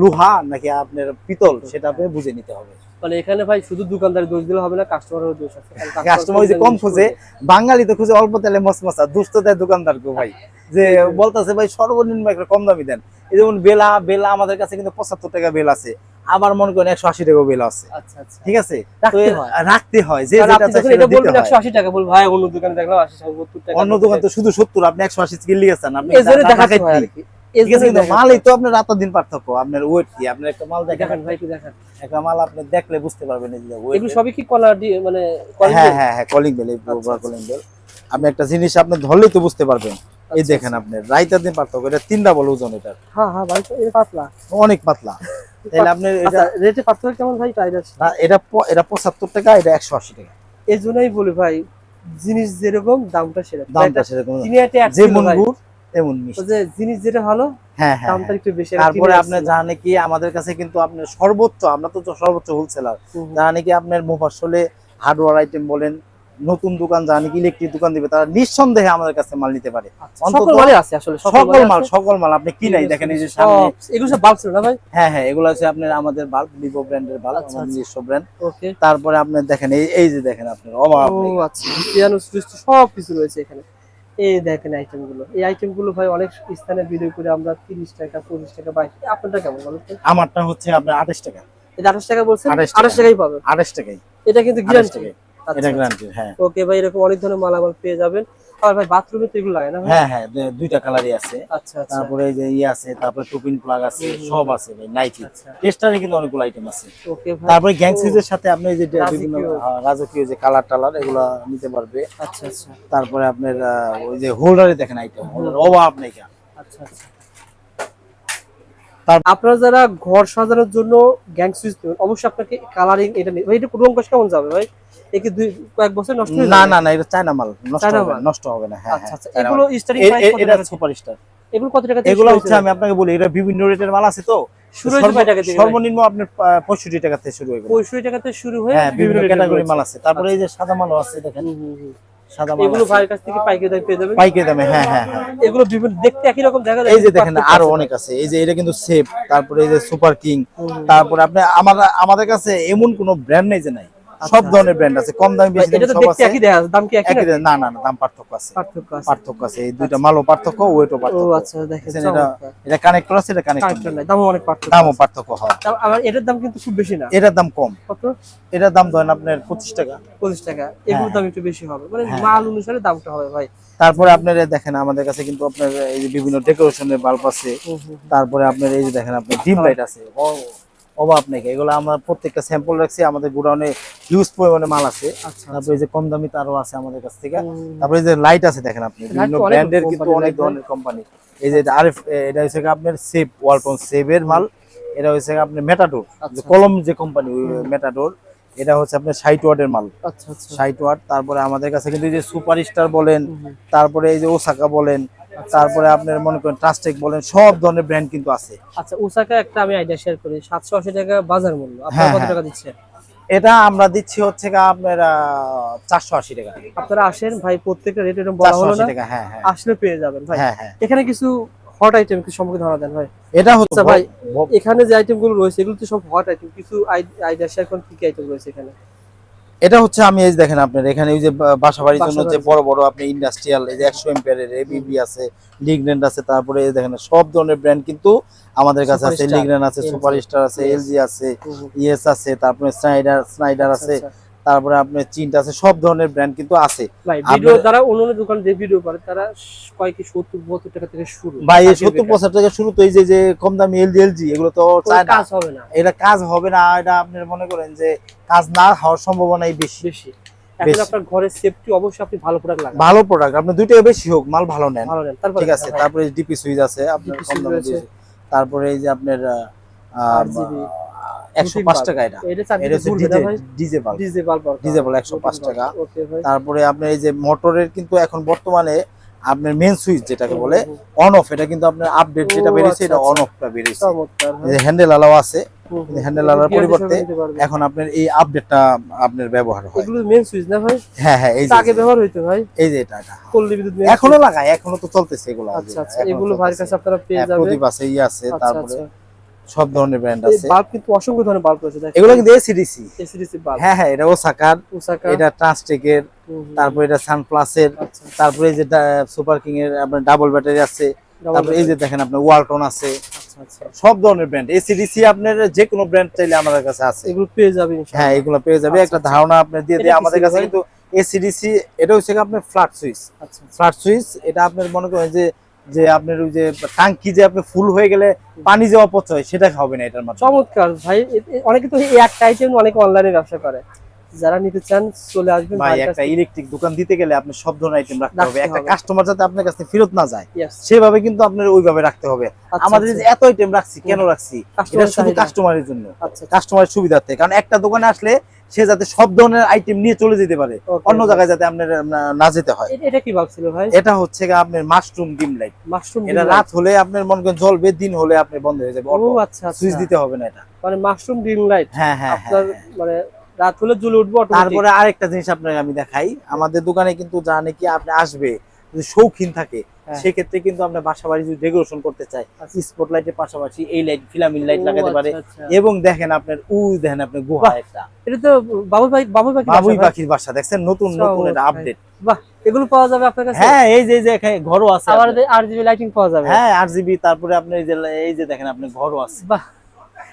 A: লোহা নাকি আপনার পিতল সেটা আপনি বুঝে নিতে হবে।
B: মানে এখানে ভাই শুধু দোকানদারের দোষ দিলে হবে না কাস্টমারেরও দোষ আছে।
A: কাস্টমার যে কম খুঁজে বাঙালি তো খুঁজে অল্প তেলে মসমসা দেয় দোকানদার গো ভাই। যে বলতেছে ভাই সর্বনিম্ন একটা কম দামি দেন। এই যেমন বেলা বেলা আমাদের কাছে কিন্তু পঁচাত্তর টাকা বেল আছে। আবার মনে করেন একশো আশি টাকা বেল আছে।
B: আচ্ছা আচ্ছা।
A: ঠিক আছে?
B: রাখতে হয়।
A: যে হয়।
B: একশো আশি টাকা ভাই অন্য দোকানে দেখলাম
A: অন্য তো শুধু সত্তর আপনি একশো আশি লিখেছেন আপনি মালই তো আপনার রাত দিন পার্থক্য। আপনার ওয়েট কি? আপনার একটা মাল দেখেন
B: ভাই কি দেখান।
A: একটা মাল আপনি দেখলে বুঝতে পারবেন যে weight
B: এগুলো সবই কি কলা দিয়ে মানে
A: হ্যাঁ হ্যাঁ হ্যাঁ কলিং বেল এই
B: আচ্ছা,
A: কলিং বেল আপনি একটা জিনিস আপনি ধরলেই তো বুঝতে পারবেন। এই
B: আচ্ছা,
A: দেখেন আপনি রাইতার দিন পার্থক্য। এটা তিন ডাবল ওজন এটা।
B: হ্যাঁ হ্যাঁ ভাই এটা পাতলা।
A: অনেক পাতলা। তাহলে আপনি এটা
B: আচ্ছা রেটে পার্থক্য কেমন ভাই
A: না, এটা এটা পঁচাত্তর টাকা এটা একশো আশি টাকা।
B: এই জন্যই বলি ভাই জিনিস যেরকম দামটা সেরকম।
A: দামটা সেরকম যে। গুড় তেমন
B: যে জিনিস যেটা ভালো
A: হ্যাঁ হ্যাঁ
B: দামটা
A: হ্যাঁ।
B: একটু বেশি
A: তারপরে আপনি জানেন কি আমাদের কাছে কিন্তু আপনার সর্বোচ্চ আমরা তো সর্বোচ্চ হোলসেলার জানেন কি আপনার মোফাসলে হার্ডওয়্যার আইটেম বলেন নতুন দোকান জানেন কি ইলেকট্রিক দোকান দিবে তারা নিঃসন্দেহে আমাদের কাছে মাল নিতে পারে।
B: সকল
A: অন্তত
B: আছে আসলে
A: সকল মাল সকল মাল আপনি কি নাই দেখেন এই যে সামনে।
B: এগুলো সব বাল্ব ছিল না ভাই?
A: হ্যাঁ হ্যাঁ এগুলো হচ্ছে আপনার আমাদের বাল্ব ভিভো ব্র্যান্ডের বাল্ব
B: আচ্ছা,
A: আমাদের
B: আচ্ছা।
A: নিজস্ব ব্র্যান্ড
B: ওকে
A: তারপরে আপনি দেখেন এই এই যে দেখেন আপনার অভাব
B: ও আচ্ছা পিয়ানো সুইচ সব কিছু রয়েছে এখানে। এই দেখেন আইটেমগুলো এই আইটেমগুলো ভাই অনেক স্থানে ভিডিও করে আমরা তিরিশ টাকা পঁচিশ টাকা বাইশ আপনারটা কেমন বলুন
A: আমারটা হচ্ছে আপনার আঠাশ টাকা।
B: এটা আঠাশ টাকা বলছেন?
A: 28
B: আঠাশ টাকাই পাবেন।
A: আঠাশ টাকাই।
B: এটা কিন্তু গ্যারান্টি
A: এটা গ্যারান্টি হ্যাঁ।
B: ওকে ভাই এরকম অনেক ধরনের মালামাল পেয়ে যাবেন। আর ভাই বাথরুমে তো এগুলো লাগে না
A: হ্যাঁ হ্যাঁ দুইটা কালারই আছে।
B: আচ্ছা আচ্ছা।
A: তারপরে এই যে ইয়ে আছে তারপরে টুপিন প্লাগ আছে সব আছে ভাই নাইটি।
B: আচ্ছা।
A: টেস্টারে কিন্তু অনেকগুলো আইটেম আছে।
B: ওকে ভাই।
A: তারপরে গ্যাং সাথে আপনি এই যে বিভিন্ন
B: রাজকীয়।
A: যে কালার টালার এগুলো নিতে পারবে।
B: আচ্ছা আচ্ছা।
A: তারপরে আপনার ওই যে হোল্ডারে দেখেন আইটেম হোল্ডার অভাব নেই
B: আচ্ছা আচ্ছা। আপনারা যারা ঘর সাজানোর জন্য গ্যাং সুইচ নেবেন অবশ্যই আপনাকে কালারিং এটা নেই ভাই এটা রং কষ কেমন যাবে ভাই? একে দুই কয়েক বছর নষ্ট
A: না? না না এটা চায়না মাল নষ্ট হবে না, নষ্ট হবে না হ্যাঁ
B: আচ্ছা
A: হ্যাঁ
B: আচ্ছা এগুলো
A: মাল।
B: স্টার্টিং প্রাইস কত টাকা থেকে-
A: সুপারস্টার
B: এগুলো কত টাকা
A: এগুলো হচ্ছে আমি আপনাকে বলি এটা বিভিন্ন রেটের মাল আছে তো?
B: শুরু টাকা থেকে
A: সর্বনিম্ন আপনার পঁয়ষট্টি টাকা থেকে শুরু হবে
B: পঁয়ষট্টি টাকা থেকে শুরু হয়ে
A: হ্যাঁ বিভিন্ন ক্যাটাগরি মাল আছে। তারপরে এই যে সাদা মালও আছে দেখেন। সাদা মাল
B: এগুলো ভাইয়ের কাছ থেকে পাইকারি দামে পেয়ে যাবেন?
A: পাইকারি দামে হ্যাঁ হ্যাঁ হ্যাঁ।
B: এগুলো বিভিন্ন দেখতে একই রকম দেখা যায়
A: এই যে দেখেন
B: আরও
A: অনেক আছে। এই যে এটা কিন্তু সেফ তারপরে এই যে সুপার কিং। তারপরে আপনি আমার আমাদের কাছে এমন কোনো ব্র্যান্ড নেই যে নাই। সব ধরনের ব্র্যান্ড আছে কম দামি বেশি দামি সব আছে।
B: একই দেখা যায়, দাম কি একই
A: না না না দাম পার্থক্য আছে।
B: পার্থক্য আছে।
A: পার্থক্য আছে এই দুইটা মালও পার্থক্য ওয়েটও পার্থক্য।
B: ও আচ্ছা দেখেন
A: এটা। এটা কানেক্টর আছে এটা কানেক্টর
B: নাই। দামও অনেক পার্থক্য
A: দামও পার্থক্য হয়।
B: আবার এটার দাম কিন্তু খুব বেশি না।
A: এটার দাম কম।
B: কত?
A: এটার দাম ধরেন আপনার পঁচিশ টাকা।
B: পঁচিশ টাকা। এগুলোর দাম একটু বেশি হবে। মানে
A: হ্যাঁ।
B: মাল অনুসারে দামটা হবে ভাই।
A: তারপরে আপনার দেখেন আমাদের কাছে কিন্তু আপনার এই যে বিভিন্ন ডেকোরেশনের বাল্ব আছে। তারপরে আপনার এই যে দেখেন আপনার ডিম লাইট আছে। ও- অভাব নেই এগুলো আমরা প্রত্যেকটা স্যাম্পল রাখছি আমাদের গোডাউনে হিউজ পরিমাণে মাল আছে।
B: আচ্ছা
A: তারপরে এই যে কম দামি তারও আছে আমাদের কাছ থেকে। তারপরে এই যে লাইট আছে দেখেন আপনি বিভিন্ন ব্র্যান্ডের কিন্তু অনেক ধরনের কোম্পানি এই যে আরএফ এটা হচ্ছে আপনার সেভ ওয়ালটন সেভের মাল। এটা হচ্ছে আপনার মেটাডোর
B: আচ্ছা।
A: কলম যে কোম্পানি মেটাডোর এটা হচ্ছে আপনার ষাট ওয়াটের মাল।
B: আচ্ছা আচ্ছা।
A: ষাট ওয়াট তারপরে আমাদের কাছে কিন্তু এই যে সুপার স্টার বলেন। তারপরে এই যে ওসাকা বলেন তারপরে আপনার মনে করেন ট্রাস্টেক বলেন সব ধরনের ব্র্যান্ড কিন্তু আছে।
B: আচ্ছা ওসাকা একটা আমি আইডিয়া শেয়ার করি। সাতশো আশি টাকা বাজার মূল্য। আপনারা
A: হ্যাঁ,
B: কত
A: হ্যাঁ।
B: টাকা দিচ্ছে?
A: এটা আমরা দিচ্ছি হচ্ছে আপনার চারশো আশি টাকা।
B: আপনারা আসেন ভাই প্রত্যেকটা রেট এরকম বলা হলো না?
A: টাকা হ্যাঁ হ্যাঁ।
B: আসলে পেয়ে যাবেন ভাই।
A: হ্যাঁ হ্যাঁ।
B: এখানে কিছু হট আইটেম কিছু সম্পর্কে ধারণা দেন ভাই।
A: এটা হচ্ছে
B: আচ্ছা ভাই, এখানে যে আইটেমগুলো রয়েছে এগুলো তো সব হট আইটেম কিছু আইডিয়া শেয়ার করেন কি কি আইটেম রয়েছে এখানে?
A: এটা হচ্ছে আমি এই দেখেন আপনার এখানে ওই যে বাসাবাড়ির বাসা বাড়ির জন্য যে বড় বড় আপনি ইন্ডাস্ট্রিয়াল এই যে একশো এম্পিয়ারের এবিবি আছে লিগনেন্ট আছে তারপরে এই দেখেন সব ধরনের ব্র্যান্ড কিন্তু আমাদের কাছে আছে লিগনেন্ট আছে
B: সুপারস্টার
A: সুপার স্টার আছে এলজি আছে। ইএস আছে তারপরে স্নাইডার স্নাইডার
B: আচ্ছা,
A: আছে
B: আচ্ছা।
A: তারপরে আপনার চিন্তা আছে সব ধরনের ব্র্যান্ড কিন্তু আছে।
B: কয়েক থেকে শুরু?
A: ভাই সত্তর পঁচাত্তর টাকা শুরু তো এই যে যে কম দামি এলজি এলজি এগুলো তো
B: কাজ হবে না।
A: এটা কাজ হবে না এটা আপনি মনে করেন যে কাজ না হওয়ার সম্ভাবনাই বেশি।
B: বেশি। আপনার ঘরের অবশ্যই আপনি ভালো প্রোডাক্ট
A: ভালো প্রোডাক্ট আপনি দুইটাই বেশি হোক মাল ভালো
B: ভালো নেন। তারপরে
A: ডিপি আছে আপনার তারপরে এই যে আপনার তারপরে আপনার এই যে মোটরের কিন্তু এখন বর্তমানে আপনার মেন সুইচ যেটাকে বলে অন অফ এটা কিন্তু আপনার আপডেট যেটা বেরিয়েছে এটা অন অফটা বেরিয়েছে। হ্যান্ডেল আলাও আছে। হ্যান্ডেল আলার পরিবর্তে এখন আপনার এই আপডেটটা আপনার ব্যবহার হয়।
B: এগুলো মেন সুইচ না ভাই?
A: হ্যাঁ হ্যাঁ এই
B: যে আগে ব্যবহার হইতো ভাই।
A: এই যে এটা এটা।
B: বিদ্যুৎ
A: এখনও লাগায় এখনও তো চলতেছে এগুলো।
B: আচ্ছা আচ্ছা এগুলো ভাই কাছে আপনারা পেয়ে
A: হ্যাঁ,
B: যাবেন।
A: প্রদীপ আছে ই আছে তারপরে সব ধরনের ব্র্যান্ড আছে।
B: বাল্ব কিন্তু অসংখ্য ধরনের বাল্ব দেখেন।
A: এগুলো কিন্তু এসিডিসি
B: এসিডিসি বাল্ব
A: হ্যাঁ হ্যাঁ এটা ওসাকার
B: ওসাকা
A: এটা ট্রান্সটেকের
B: হুম।
A: এটা সানপ্লাসের তারপরে সুপার কিং এর আপনার ডাবল ব্যাটারি আছে তারপরে এই যে দেখেন আপনার ওয়ালটন আছে।
B: আচ্ছা আচ্ছা।
A: সব ধরনের ব্র্যান্ড এসিডিসি আপনার যে কোনো ব্র্যান্ড চাইলে আমাদের কাছে আছে।
B: এগুলো পেয়ে ইনশাআল্লাহ।
A: হ্যাঁ এগুলো পেয়ে যাবে।
B: আচ্ছা,
A: একটা। ধারণা আপনি দিয়ে দিয়ে আমাদের কাছে কিন্তু এসিডিসি এটা হচ্ছে আপনার ফ্ল্যাট সুইচ। ফ্ল্যাট সুইচ এটা আপনার মনে করেন যে যে আপনার ওই যে টাঙ্কি যে আপনি ফুল হয়ে গেলে পানি যাওয়া পচয় সেটা হবে না এটার মাধ্যমে।
B: চমৎকার। ভাই অনেকে তো এই একটা আইটেম অনেকে অনলাইনে ব্যবসা করে। যারা নিতে চান চলে আসবেন
A: ভাই একটা ইলেকট্রিক দোকান দিতে গেলে আপনি সব ধরনের আইটেম রাখতে হবে। একটা কাস্টমার যাতে আপনার কাছে ফেরত না যায় সেভাবে কিন্তু আপনার ওইভাবে রাখতে হবে।
B: আচ্ছা,
A: আমাদের
B: আচ্ছা।
A: যে এত আইটেম রাখছি কেন রাখছি? এটা শুধু কাস্টমারের জন্য।
B: আচ্ছা আচ্ছা।
A: কাস্টমারের সুবিধার্থে। কারণ একটা দোকানে আসলে সে যাতে সব ধরনের আইটেম নিয়ে চলে যেতে পারে। অন্য জায়গায় যাতে আপনার না যেতে হয়।
B: এটা কি ভাবছিল ভাই?
A: এটা হচ্ছে আপনার মাশরুম ডিম লাইট
B: মাশরুম
A: এটা রাত হলে আপনার মনে করেন জ্বলবে দিন হলে আপনি বন্ধ হয়ে যাবে
B: ও আচ্ছা
A: সুইচ
B: আচ্ছা
A: দিতে হবে না এটা।
B: মানে মাশরুম ডিম লাইট
A: হ্যাঁ হ্যাঁ হ্যাঁ
B: আপনার মানে রাত হলে জ্বলে উঠবে অটোমেটিক
A: তারপরে আরেকটা জিনিস আপনাকে আমি দেখাই। আমাদের দোকানে কিন্তু যা নাকি আপনি আসবে যদি শৌখিন থাকে
B: হ্যাঁ।
A: সেক্ষেত্রে কিন্তু আমরা বাসা বাড়ি যদি ডেকোরেশন করতে চাই
B: আচ্ছা।
A: স্পট লাইটের পাশাপাশি এই লাইট ফিলামিন লাইট লাগাতে পারে।
B: আচ্ছা, আচ্ছা।
A: এবং দেখেন আপনার উ দেখেন আপনার গুহা একটা।
B: এটা তো বাবুই ভাই বাবুই পাখি
A: বাবুই পাখির বাসা দেখছেন? নতুন
B: আচ্ছা,
A: নতুন এটা আপডেট
B: বাহ এগুলো পাওয়া যাবে আপনার কাছে?
A: হ্যাঁ এই যে এখানে ঘরও আছে
B: আবার লাইটিং পাওয়া যাবে।
A: হ্যাঁ তারপরে আপনার এই যে এই যে দেখেন আপনার ঘরও আছে।
B: বাহ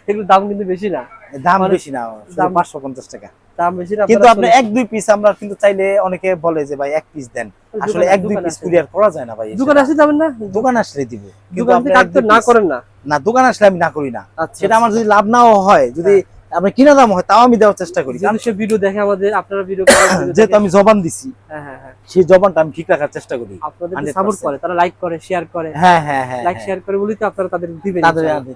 B: এগুলো দাম কিন্তু বেশি না।
A: দাম
B: মানে
A: বেশি না
B: দাম-
A: পাঁচশো পঞ্চাশ টাকা।
B: দাম বেশি
A: কিন্তু আপনি এক দুই পিস আমরা কিন্তু চাইলে অনেকে বলে যে ভাই এক পিস দেন। আসলে এক দুই পিস কুরিয়ার করা যায় না ভাই
B: দোকানে আসতে যাবেন না?
A: দোকান আসলে দিব। কিন্তু আপনি
B: না করেন না?
A: না দোকান আসলে আমি না করি না।
B: আচ্ছা
A: সেটা আমার যদি লাভ নাও হয় যদি আপনার কিনা দাম হয় তাও আমি দেওয়ার চেষ্টা করি। কারণ
B: সে ভিডিও দেখে আমাদের আপনারা ভিডিও
A: যেহেতু আমি জবান দিছি
B: হ্যাঁ হ্যাঁ হ্যাঁ।
A: সেই জবানটা আমি ঠিক রাখার চেষ্টা করি।
B: আপনাদের সাপোর্ট করে তারা লাইক করে শেয়ার করে।
A: হ্যাঁ হ্যাঁ হ্যাঁ
B: লাইক
A: হ্যাঁ।
B: শেয়ার করে বলি তো আপনারা তাদের দিবেন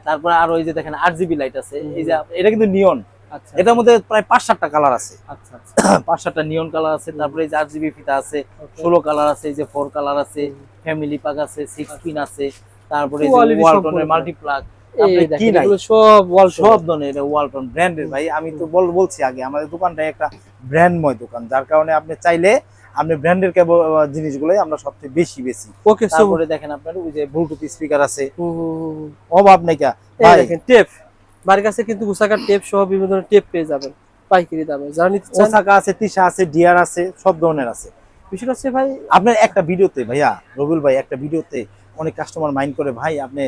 A: তারপরে আর ওই যে দেখেন আট জিবি লাইট আছে। এই যে এটা কিন্তু নিয়ন
B: আচ্ছা
A: এটার মধ্যে প্রায় পাঁচ সাতটা কালার আছে।
B: আচ্ছা আচ্ছা।
A: পাঁচ সাতটা নিয়ন কালার আছে তারপরে এই যে আট জিবি ফিতা আছে ষোলো কালার আছে এই যে ফোর কালার আছে ফ্যামিলি পাক আছে সিক্স পিন আছে তারপরে ওয়ালটনের মাল্টিপ্লাক
B: সব
A: সব ধরনের এটা ওয়ালটন ব্র্যান্ডের ভাই। আমি তো বল বলছি আগে আমাদের দোকানটা একটা ব্র্যান্ডময় দোকান যার কারণে আপনি চাইলে আপনি ব্র্যান্ডের কেবল জিনিসগুলোই আমরা সবচেয়ে বেশি বেশি
B: ওকে
A: তারপরে দেখেন আপনার ওই যে ব্লুটুথ স্পিকার আছে। অভাব নেই কা।
B: দেখেন টেপ বাড়ির কাছে কিন্তু গুসাকার টেপ সহ বিভিন্ন ধরনের টেপ পেয়ে যাবেন পাইকারি দামে। যারা নিতে চান
A: ওসাকা আছে তিশা আছে ডিয়ার আছে সব ধরনের আছে।
B: বিষয়টা হচ্ছে ভাই
A: আপনার একটা ভিডিওতে ভাইয়া রবিউল ভাই একটা ভিডিওতে অনেক কাস্টমার মাইন্ড করে ভাই আপনি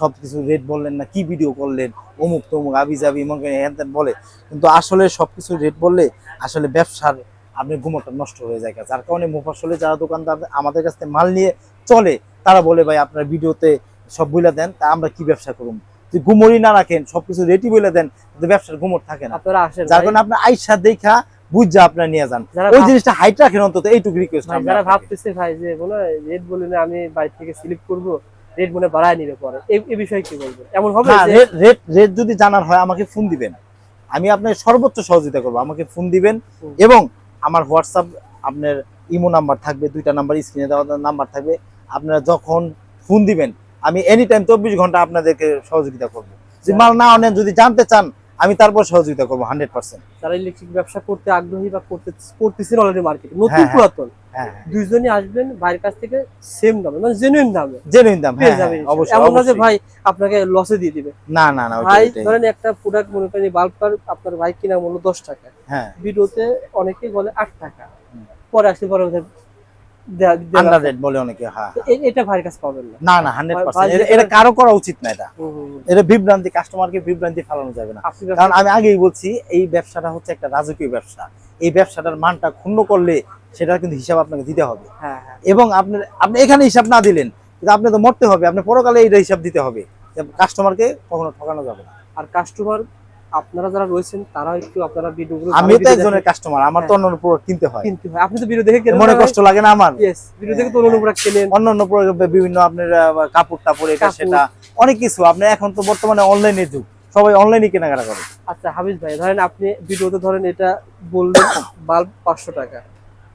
A: সব কিছু রেট বললেন না কি ভিডিও করলেন? অমুক তমুক আবি যাবি মনে হ্যান ত্যান বলে। কিন্তু আসলে সবকিছু রেট বললে আসলে ব্যবসার আপনি ঘুমোটা নষ্ট হয়ে যায়। যার কারণে মুফাসলে যারা দোকানদার আমাদের কাছ থেকে মাল নিয়ে চলে তারা বলে ভাই আপনার ভিডিওতে সব বইলা দেন তা আমরা কি ব্যবসা করুন যদি গুমরি না রাখেন সবকিছু রেডি বলে দেন ব্যবসার গুমর থাকে না। যার কারণে আপনার আইসা দেখা বুঝা আপনার নিয়ে যান। ওই জিনিসটা হাইট রাখেন অন্তত এইটুকু রিকোয়েস্ট
B: যারা ভাবতেছে ভাই যে বলে রেট বলে না আমি বাড়ি থেকে স্লিপ করব রেট মনে বাড়ায় নিবে পরে। এই বিষয়ে কি বলব এমন হবে
A: রেট রেট যদি জানার হয় আমাকে ফোন দিবেন। আমি আপনার সর্বোচ্চ সহযোগিতা করব। আমাকে ফোন দিবেন এবং আমার হোয়াটসঅ্যাপ আপনার ইমো নাম্বার থাকবে দুইটা নাম্বার স্ক্রিনে দেওয়া নাম্বার থাকবে। আপনারা যখন ফোন দিবেন আমি এনি টাইম চব্বিশ ঘণ্টা আপনাদেরকে সহযোগিতা করব। যদি মাল না আনেন যদি জানতে চান আমি তারপর সহযোগিতা করব হান্ড্রেড পার্সেন্ট
B: যারা ইলেকট্রিক ব্যবসা করতে আগ্রহী বা করতে করতেছেন অলরেডি মার্কেটে নতুন
A: হ্যাঁ, হ্যাঁ।
B: পুরাতন।
A: হ্যাঁ
B: দুইজনই আসবেন বাইরের কাছ থেকে সেম দামে মানে জেনুইন দামে।
A: জেনুইন দাম
B: পেয়ে
A: হ্যাঁ
B: যাবেন
A: হ্যাঁ, অবশ্যই
B: এমন না যে ভাই আপনাকে লসে দিয়ে দিবে।
A: না না না
B: ভাই ধরেন একটা প্রোডাক্ট মনে করেন বাল্বটার আপনার ভাই কিনা মূল্য দশ টাকা।
A: হ্যাঁ।
B: ভিডিওতে অনেকেই বলে আট টাকা। পরে আসলে পরে ওদের দেয়া- দেয়া
A: আন্ডার
B: লাগবে।
A: রেট বলে অনেকে হ্যাঁ
B: এটা ভাইয়ের কাছে পাবেন না।
A: না না হান্ড্রেড পার্সেন্ট এটা কারও করা উচিত না এটা।
B: হুম, হুম, হুম।
A: এটা বিভ্রান্তি কাস্টমারকে বিভ্রান্তি ফেলানো যাবে না।
B: আপনি
A: কারণ আমি আগেই বলছি এই ব্যবসাটা হচ্ছে একটা রাজকীয় ব্যবসা। এই ব্যবসাটার মানটা ক্ষুণ্ণ করলে সেটার কিন্তু হিসাব আপনাকে দিতে হবে।
B: হ্যাঁ হ্যাঁ।
A: এবং আপনার আপনি এখানে হিসাব না দিলেন কিন্তু আপনি তো মরতে হবে। আপনি পরকালে এইটা হিসাব দিতে হবে। কাস্টমারকে কখনো ঠকানো যাবে না।
B: আর কাস্টমার আপনারা যারা রয়েছেন তারা একটু আপনারা ভিডিওগুলো
A: আমিও তো একজনের কাস্টমার আমার তো অন্য প্রোডাক্ট কিনতে হয়।
B: কিনতে হয়। আপনি তো ভিডিও দেখে কেনেন
A: মনে কষ্ট লাগে না আমার?
B: ইয়েস ভিডিও দেখে তো অন্য প্রোডাক্ট কেনেন।
A: অন্য অন্য product, বিভিন্ন আপনার কাপড় টাপড় এটা সেটা অনেক কিছু। আপনি এখন তো বর্তমানে অনলাইনের যুগ। সবাই অনলাইনে কেনাকাটা করে।
B: আচ্ছা হাবিজ ভাই ধরেন আপনি ভিডিওতে ধরেন এটা বললেন বাল্ব পাঁচশো টাকা।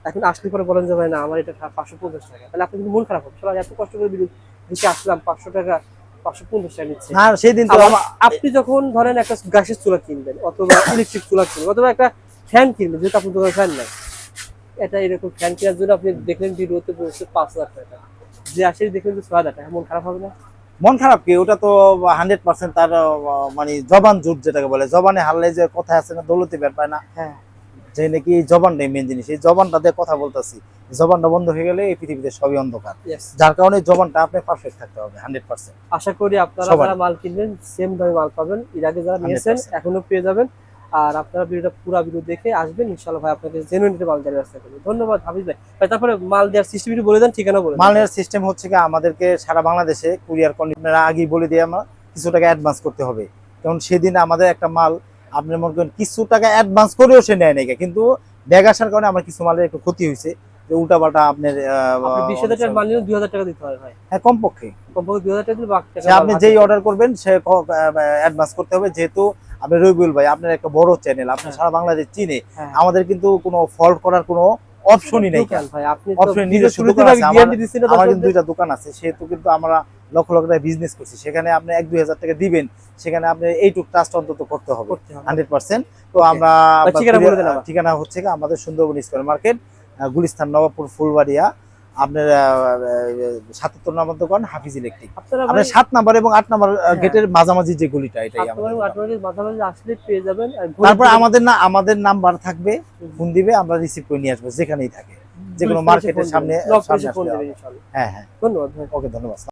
B: এখন আসলে পরে বলেন যে ভাই না আমার এটা পাঁচশো পঞ্চাশ টাকা। তাহলে আপনি কিন্তু মন খারাপ হবে। এত কষ্ট করে ভিডিও দেখে আসলাম পাঁচশো টাকা।
A: হ্যাঁ সেই দিন
B: আপনি যখন ধরেন একটা গ্যাসের চুলা কিনবেন অথবা ইলেকট্রিক চুলা কিনবেন অথবা একটা ফ্যান কিনবেন যেহেতু আপনার দোকানে ফ্যান নাই এটা এরকম ফ্যান কেনার জন্য আপনি দেখলেন ভিডিওতে বলছে পাঁচ হাজার টাকা। যে আসে দেখলেন যে ছয় হাজার টাকা মন খারাপ হবে না?
A: মন খারাপ কি? ওটা তো হান্ড্রেড পার্সেন্ট তার মানে জবান জুট যেটাকে বলে জবানে হারলে যে কথা আছে না দৌলতে বের পায় না।
B: হ্যাঁ।
A: যে নাকি এই জবানটাই মেন জিনিস। এই জবানটা দিয়ে কথা বলতেছি। জবানটা বন্ধ হয়ে গেলে এই পৃথিবীতে সবই অন্ধকার। যার কারণে জবানটা আপনি পারফেক্ট থাকতে হবে হান্ড্রেড পার্সেন্ট
B: আশা করি আপনারা যারা মাল কিনবেন সেম দামে মাল পাবেন। এর আগে যারা নিয়েছেন এখনও পেয়ে যাবেন। আর আপনারা ভিডিওটা পুরো ভিডিও দেখে আসবেন ইনশাআল্লাহ ভাই আপনাকে জেনুইন মাল দেওয়ার ব্যবস্থা করব। ধন্যবাদ হাবিজ ভাই। ভাই তারপরে মাল দেওয়ার সিস্টেম একটু বলে দেন ঠিকানা বলে দেন।
A: মালের সিস্টেম হচ্ছে কি আমাদেরকে সারা বাংলাদেশে কুরিয়ার কন্ডিশনার আগেই বলে দিয়ে আমার কিছু টাকা অ্যাডভান্স করতে হবে। কারণ সেদিন আমাদের একটা মাল আপনি মনে করেন কিছু টাকা অ্যাডভান্স করেও সে নেয় নাকি কিন্তু ব্যাগ আসার কারণে আমার কিছু মালের একটু ক্ষতি হয়েছে। যে উল্টাপাল্টা আপনার আহ,
B: বিশ হাজার টাকার মাল নিলে দুই হাজার টাকা দিতে ভাই।
A: হ্যাঁ কমপক্ষে।
B: কমপক্ষে দুই হাজার টাকা দিলে বাকি টাকা
A: আপনি যেই অর্ডার করবেন সে অ্যাডভান্স করতে হবে। যেহেতু আপনি রবিউল ভাই আপনার একটা বড় চ্যানেল আপনি
B: হ্যাঁ।
A: সারা বাংলাদেশ চিনে।
B: হ্যাঁ।
A: আমাদের কিন্তু কোনো ফল্ট করার কোনো অপশনই নেই।
B: দোকান ভাই আপনি তো
A: নিজস্ব দোকান আছে, আমার-
B: guarantee দিচ্ছি না
A: আমার কিন্তু দুইটা দোকান আছে। সেহেতু কিন্তু আমরা লক্ষ লক্ষ টাকা বিজনেস করছি। সেখানে আপনি এক দুই হাজার টাকা দিবেন সেখানে আপনি এইটুক ট্রাস্ট অন্তত করতে হবে। হান্ড্রেড পার্সেন্ট তো আমরা
B: ঠিকানা
A: হচ্ছে আমাদের সুন্দরবন স্কোয়ার মার্কেট গুলিস্তান নবাবপুর ফুলবাড়িয়া আপনার সাতাত্তর নম্বর দোকান হাফিজ ইলেকট্রিক।
B: আপনারা
A: সাত নাম্বার এবং আট নাম্বার
B: হ্যাঁ।
A: গেটের মাঝামাঝি যে গলিটা এটাই
B: আসলে পেয়ে যাবেন
A: তারপর আমাদের না আমাদের নাম্বার থাকবে ফোন দিবে আমরা রিসিভ করে নিয়ে আসব যেখানেই থাকে। যে কোনো মার্কেটের সামনে। হ্যাঁ হ্যাঁ।
B: ধন্যবাদ
A: ওকে ধন্যবাদ